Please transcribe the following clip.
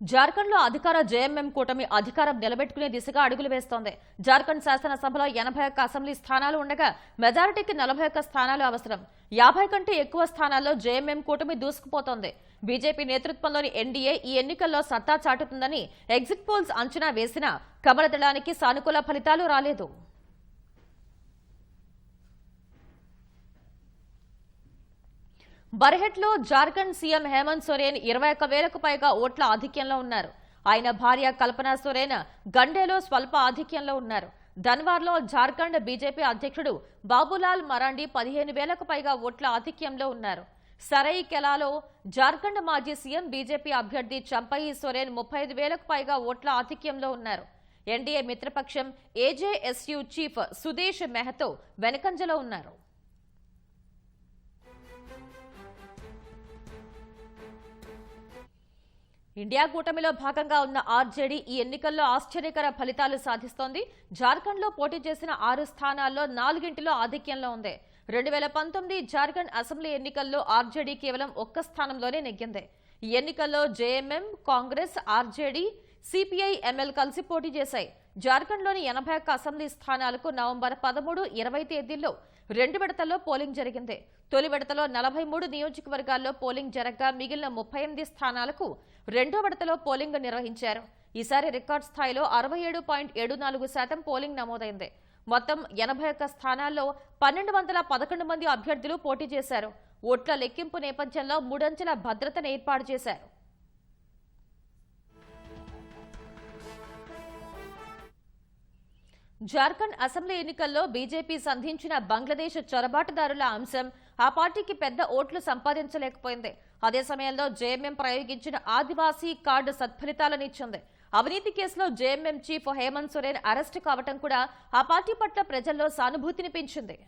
జార్ఖండ్లో అధికార జేఎంఎం కూటమి అధికారం నిలబెట్టుకునే దిశగా అడుగులు వేస్తోంది. జార్ఖండ్ శాసనసభలో ఎనభై ఒక్క అసెంబ్లీ స్థానాలు ఉండగా మెజారిటీకి నలభై ఒక్క స్థానాలు అవసరం. యాభై కంటే ఎక్కువ స్థానాల్లో జేఎంఎం కూటమి దూసుకుపోతోంది. బీజేపీ నేతృత్వంలోని ఎన్డీఏ ఈ ఎన్నికల్లో సత్తా చాటుతుందని ఎగ్జిట్ పోల్స్ అంచనా వేసినా కమలదళానికి సానుకూల ఫలితాలు రాలేదు. బర్హెట్లో జార్ఖండ్ సీఎం హేమంత్ సోరెన్ ఇరవై ఒక్క వేలకు పైగా ఓట్ల ఆధిక్యంలో ఉన్నారు. ఆయన భార్య కల్పనా సోరెన్ గండేలో స్వల్ప ఆధిక్యంలో ఉన్నారు. ధన్వార్లో జార్ఖండ్ బీజేపీ అధ్యక్షుడు బాబులాల్ మరాండి పదిహేను వేలకు పైగా ఓట్ల ఆధిక్యంలో ఉన్నారు. సరై కెలాలో జార్ఖండ్ మాజీ సీఎం బీజేపీ అభ్యర్థి చంపయి సోరెన్ ముప్పై ఐదు వేలకు పైగా ఓట్ల ఆధిక్యంలో ఉన్నారు. ఎన్డీఏ మిత్రపక్షం ఏజేఎస్యు చీఫ్ సుదేశ్ మెహతో వెనకంజలో ఉన్నారు. ఇండియా కూటమిలో భాగంగా ఉన్న ఆర్జేడీ ఈ ఎన్నికల్లో ఆశ్చర్యకర ఫలితాలు సాధిస్తోంది. జార్ఖండ్లో పోటీ చేసిన ఆరు స్థానాల్లో నాలుగింటిలో ఆధిక్యంలో ఉంది. రెండు వేల పంతొమ్మిది జార్ఖండ్ అసెంబ్లీ ఎన్నికల్లో ఆర్జేడీ కేవలం ఒక్క స్థానంలోనే నెగ్గింది. ఈ ఎన్నికల్లో JMM Congress RJD CPI ML కలిసి పోటీ చేశాయి. జార్ఖండ్లోని ఎనభై ఒక్క అసెంబ్లీ స్థానాలకు నవంబర్ పదమూడు ఇరవై తేదీల్లో రెండు విడతల్లో పోలింగ్ జరిగింది. తొలి విడతలో నలభై మూడు నియోజకవర్గాల్లో పోలింగ్ జరగగా మిగిలిన ముప్పై ఎనిమిది స్థానాలకు రెండో విడతలో పోలింగ్ నిర్వహించారు. ఈసారి రికార్డ్ స్థాయిలో అరవై ఏడు పాయింట్ ఏడు నాలుగు శాతం పోలింగ్ నమోదైంది. మొత్తం ఎనభై ఒక్క స్థానాల్లో పన్నెండు వందల పదకొండు మంది అభ్యర్థులు పోటీ చేశారు. ఓట్ల లెక్కింపు నేపథ్యంలో మూడంచెల భద్రతను ఏర్పాటు చేశారు. జార్ఖండ్ అసెంబ్లీ ఎన్నికల్లో బీజేపీ సంధించిన బంగ్లాదేశ్ చొరబాటుదారుల అంశం ఆ పార్టీకి పెద్ద ఓట్లు సంపాదించలేకపోయింది. అదే సమయంలో జేఎంఎం ప్రయోగించిన ఆదివాసీ కార్డు సత్ఫలితాలనిచ్చింది. అవినీతి కేసులో JMM chief Hemant Soren arrest కావటం కూడా ఆ పార్టీ పట్ల ప్రజల్లో సానుభూతిని పెంచింది.